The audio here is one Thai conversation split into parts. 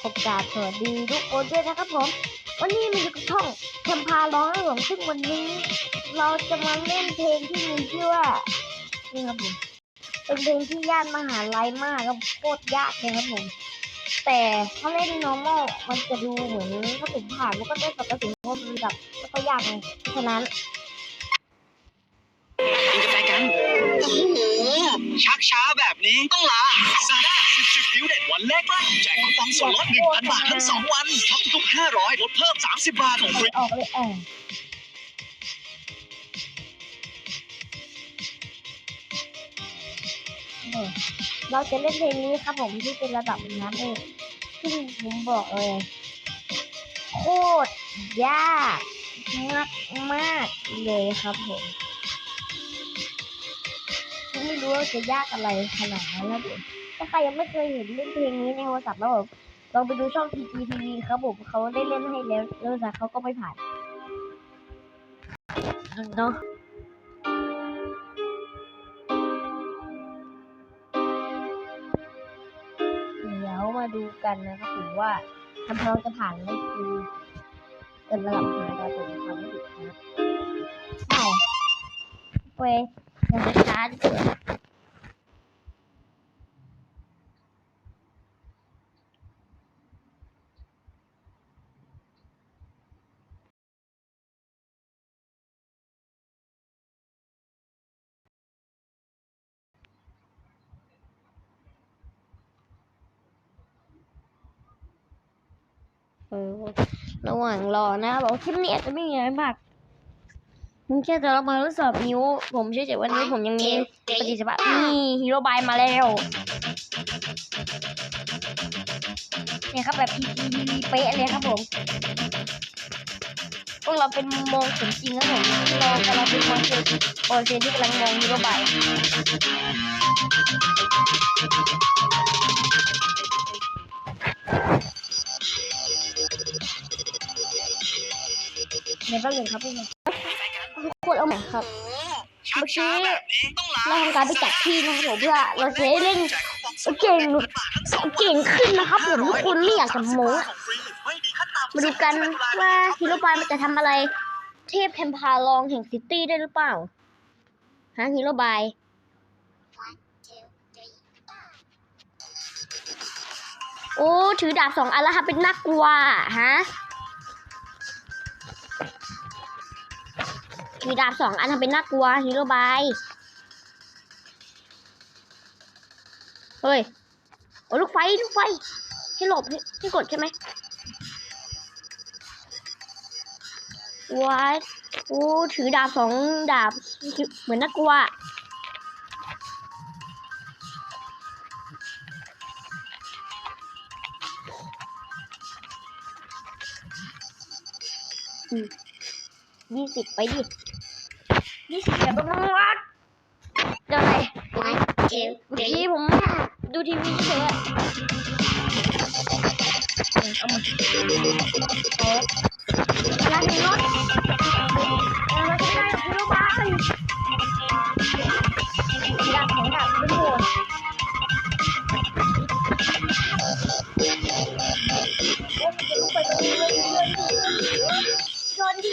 ขอบกาบสวัสดีทุกคนด้วยนะครับผม วันนี้มันอยู่กับช่องแคมพาร้องนะครับผมซึ่งวันนี้ เราจะมาเล่นเพลงที่มีชื่อว่านี่ครับผมเป็นเพลงที่ยากมหาลัยมากครับโคตรยากเลยครับผม แต่ถ้าเล่น normal มันจะดูเหมือนกระสุนผ่านแล้วก็ได้กับกระสุนเพราะมันแบบแล้วก็ยากไงเพราะฉะนั้น กัน โอ้โห ชักช้าแบบนี้ต้องลาซาด้าสิบสิบผิวเด็ดวันแรกแรกแจกคูปองส่วนลดหนึ่งพันบาททั้งสองวันช็อปทุกห้าร้อยลดเพิ่มสามสิบบาทของฟรีออกเลยออเออเราจะเล่นเพลงนี้ครับผมที่เป็นระดับน้ำเองซึ่งผมบอกเลยโคตรยากมากมากเลยครับผม ไม่รู้ว่าจะยากอะไรขนาดนั้นแล้วผมถ้าใครยังไม่เคยเห็นเล่นเพลงนี้ในโทรศัพท์แล้วผมลองไปดูช่อง PGTV ครับผมเขาได้เล่นให้แล้วแล้วแต่เขาก็ไม่ผ่านเนาะเดี๋ยวมาดูกันนะครับผมว่าคำพองจะผ่านไหมคือเกินระดับไหนครับผมทำไม่ผิดนะใช่ไป ยังไม่ช้าดีกว่าเออระหว่างรอนะบอกว่าคลิปนี้อาจจะไม่มีอะไรมาก มันแค่จะเรามาทดสอบนิ้ว ผมเชื่อใจว่านิ้วผมยังมีปฏิสิทธิภาพนี่ฮีโร่บายมาแล้วเนี่ยครับแบบพีพีเป๊ะเลยครับผมพวกเราเป็นมองสมจริงครับผมเรากำลังเป็นมองเชนบอลเชนที่กำลังมองฮีโร่บายเดี๋ยวแป๊บนึงครับพวกเรา ทุกคนเอาใหม่ครับชักช้าแบบนี้ต้องลาเราทำการไปจัดที่นะครับผมเพื่อเราจะได้เล่นแจกคูปองส่วนลดเก่ง1,000บาททั้งสองวันเก่งขึ้นนะครับผมทุกคนไม่อยากจะโม้ของฟรีไม่มีขั้นต่ำมาดูกันว่าฮีโร่บายมันจะทำอะไร เทพเทมพาลองแห่งซิตี้ได้หรือเปล่าฮะฮีโร่บายโอ้ถือดาบสองอันแล้วค่ะเป็นนักกลัวฮะ ถือดาบสองอันทำเป็นน่ากลัวฮีโร่บายเฮ้ยโอ้ลูกไฟลูกไฟ ให้หลบให้ให้กดใช่ไหมว้ายโอ้ถือดาบสองดาบ เหมือนน่ากลัวอืมยี่สิบไปดิ ยี่สิบอย่าต้องวัดเดี๋ยวอะไรเมื่อกี้ผมดูทีวีเฉยอะเอามาโอ๊ยอะไรถึงรถเราจะได้ฮีโร่บายดาบของดาบเป็นโหดโอ้ยมันจะลุกไปตรงนี้เลยชนดิ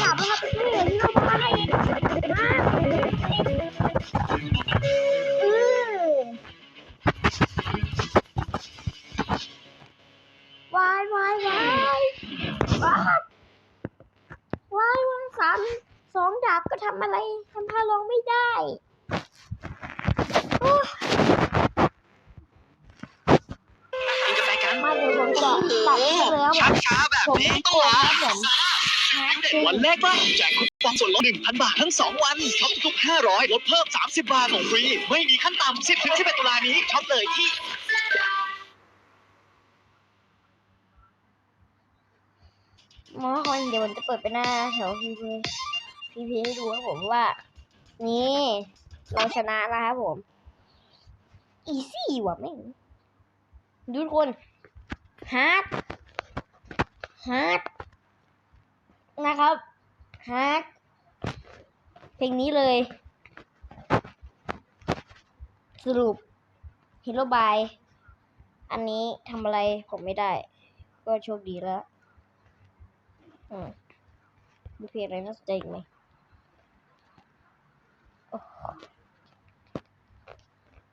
สองดาบแล้วครับนี่ที่เรามาให้มาเออวายวายวายวายวายวายสามสองดาบก็ทำอะไรทำพาลองไม่ได้โอ้กินกาแฟกันมาเดี๋ยวผมจะตัดแล้วช้าแบบนี้ต้องลา ผมซาร่าสิบคิวเด็ดวันแรกบ้างแจกคูปองส่วนลด1,000 บาททั้ง 2 วันช็อปทุกๆ500 ลดเพิ่ม 30 บาทของฟรี ไม่มีขั้นต่ำ10ถึง11ตุลานี้ช็อปเลยที่หมอคอนเดี๋ยวผมจะเปิดไปหน้าแถวพีพีพีพีให้ดูครับผมว่า นี่ เราชนะแล้วครับผม อีซี่ว่ะแม่งดูทุกคนฮาร์ดฮาร์ด นะครับฮาร์ดเพลงนี้เลย สรุปฮีโรบายอันนี้ทำอะไรผมไม่ได้ ก็โชคดีแล้วอืมมีเพลงอะไรน่าสนใจอีกไหมโอ้โห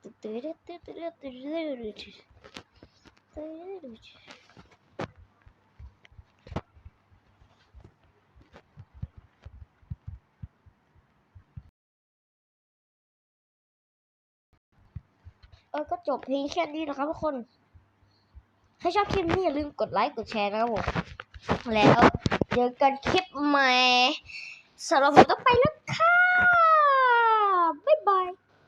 ตื้อตื้อตื้อตื้อตื้อตื้อตื้อตื้อ เออก็จบเพลงแค่นี้นะครับทุกคน ถ้าชอบคลิปนี้อย่าลืมกดไลค์กดแชร์นะครับผม แล้วเจอกันคลิปใหม่สำหรับผมต้องไปแล้วค่ะ